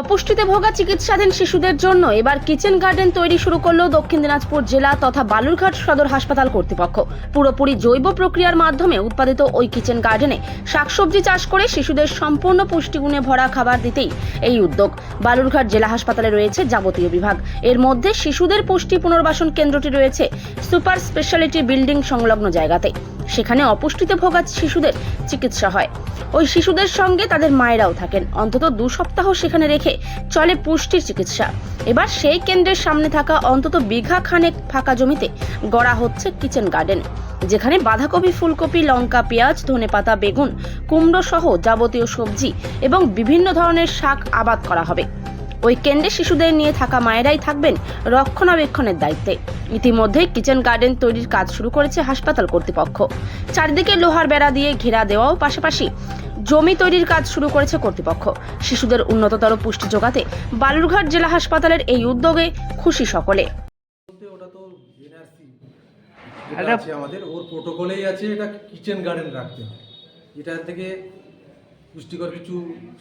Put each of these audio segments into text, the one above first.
অপুষ্টিতে ভোগা চিকিৎসাধীন শিশুদের জন্য এবার কিচেন গার্ডেন তৈরি শুরু করল দক্ষিণ দিনাজপুর জেলা তথা বালুরঘাট সদর হাসপাতাল কর্তৃপক্ষ। পুরোপুরি জৈব প্রক্রিয়ার মাধ্যমে উৎপাদিত ওই কিচেন গার্ডেনে শাকসবজি চাষ করে শিশুদের সম্পূর্ণ পুষ্টিগুণে ভরা খাবার দিতেই এই উদ্যোগ। বালুরঘাট জেলা হাসপাতালে রয়েছে যাবতীয় বিভাগ। এর মধ্যে শিশুদের পুষ্টি পুনর্বাসন কেন্দ্রটি রয়েছে সুপার স্পেশালিটি বিল্ডিং সংলগ্ন জায়গাতে। সেখানে অপুষ্টিতে ভোগা শিশুদের চিকিৎসা হয়। ওই শিশুদের সঙ্গে তাদের মায়েরাও থাকেন। অন্তত দু সপ্তাহ সেখানে রেখে চলে পুষ্টির চিকিৎসা। এবার সেই কেন্দ্রের সামনে থাকা অন্তত বিঘা খানেক ফাঁকা জমিতে গড়া হচ্ছে কিচেন গার্ডেন, যেখানে বাঁধাকপি, ফুলকপি, লঙ্কা, পেঁয়াজ, ধনেপাতা, বেগুন কুমড়ো সহ যাবতীয় সবজি এবং বিভিন্ন ধরনের শাক আবাদ করা হবে। ওই কেন্দ্রে শিশুদের নিয়ে থাকা মায়েরাই থাকবেন রক্ষণাবেক্ষণের দায়িত্বে। ইতিমধ্যে কিচেন গার্ডেন তৈরির কাজ শুরু করেছে হাসপাতাল কর্তৃপক্ষ। চারদিকে লোহার বেড়া দিয়ে ঘেরা দেওয়াও পাশাপাশি জমি তৈরির কাজ শুরু করেছে কর্তৃপক্ষ। শিশুদের উন্নততর পুষ্টি যোগাতে বালুরঘাট জেলা হাসপাতালের এই উদ্যোগে খুশি সকলে। আমাদের, ওর প্রোটোকলেই আছে, এটা কিচেন গার্ডেন রাখতে হবে। এটা থেকে পুষ্টিকর কিছু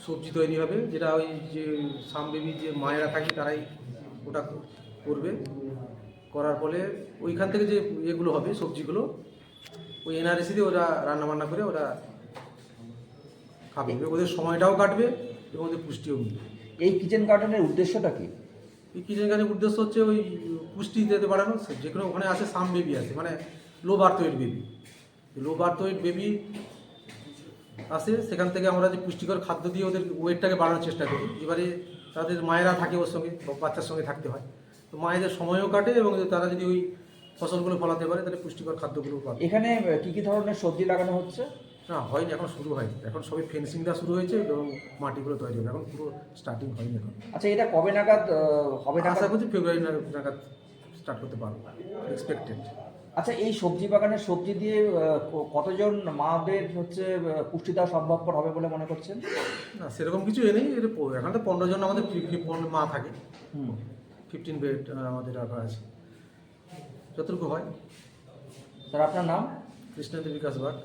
সবজি তৈরি হবে যেটা ওই যে সামবেবী যে মায়েরা থাকে তারাই ওটা করবে। করার ফলে ওইখান থেকে যে এগুলো হবে সবজিগুলো ওই এনআরএসি দিয়ে ওরা রান্না বান্না করে ওরা খাবে। ওদের সময়টাও কাটবে এবং ওদের পুষ্টিও মিলবে। এই কিচেন গার্ডেনের উদ্দেশ্যটা কি? এই কিচেন গার্ডেনের উদ্দেশ্য হচ্ছে ওই পুষ্টি দিতে বাড়ানো যেগুলো ওখানে আছে সাম বেবি আছে মানে low birth weight baby. Low birth weight baby আসে সেখান থেকে আমরা যে পুষ্টিকর খাদ্য দিয়ে ওদের ওয়েটটাকে বাড়ানোর চেষ্টা করি। এবারে তাদের মায়েরা থাকে ওর সঙ্গে বাচ্চার সঙ্গে থাকতে হয়। তো মায়েদের সময়ও কাটে এবং তারা যদি ওই ফসলগুলো ফলাতে পারে তাহলে পুষ্টিকর খাদ্যগুলো পাবে। এখানে কী কি ধরনের সবজি লাগানো হচ্ছে? না হয়নি এখন শুরু হয়নি। এখন সবই ফেন্সিং দেওয়া শুরু হয়েছে এবং মাটিগুলো তৈরি হবে। এখন পুরো স্টার্টিং হয়নি এখন। আচ্ছা এটা কবে নাগাদ হবে আশা করছি ফেব্রুয়ারি নাগাদ স্টার্ট করতে পারব। এক্সপেক্টেড আচ্ছা এই সবজি বাগানের সবজি দিয়ে কতজন মাদের হচ্ছে পুষ্টি দেওয়া সম্ভবপর হবে বলে মনে করছেন? না সেরকম কিছু এ নেই। এখান থেকে তো পনেরো জন আমাদের মা থাকে। ফিফটিন বেড আমাদের রাখা আছে। যতটুকু হয়। স্যার আপনার নাম? কৃষ্ণদেব বিকাশ বাগ।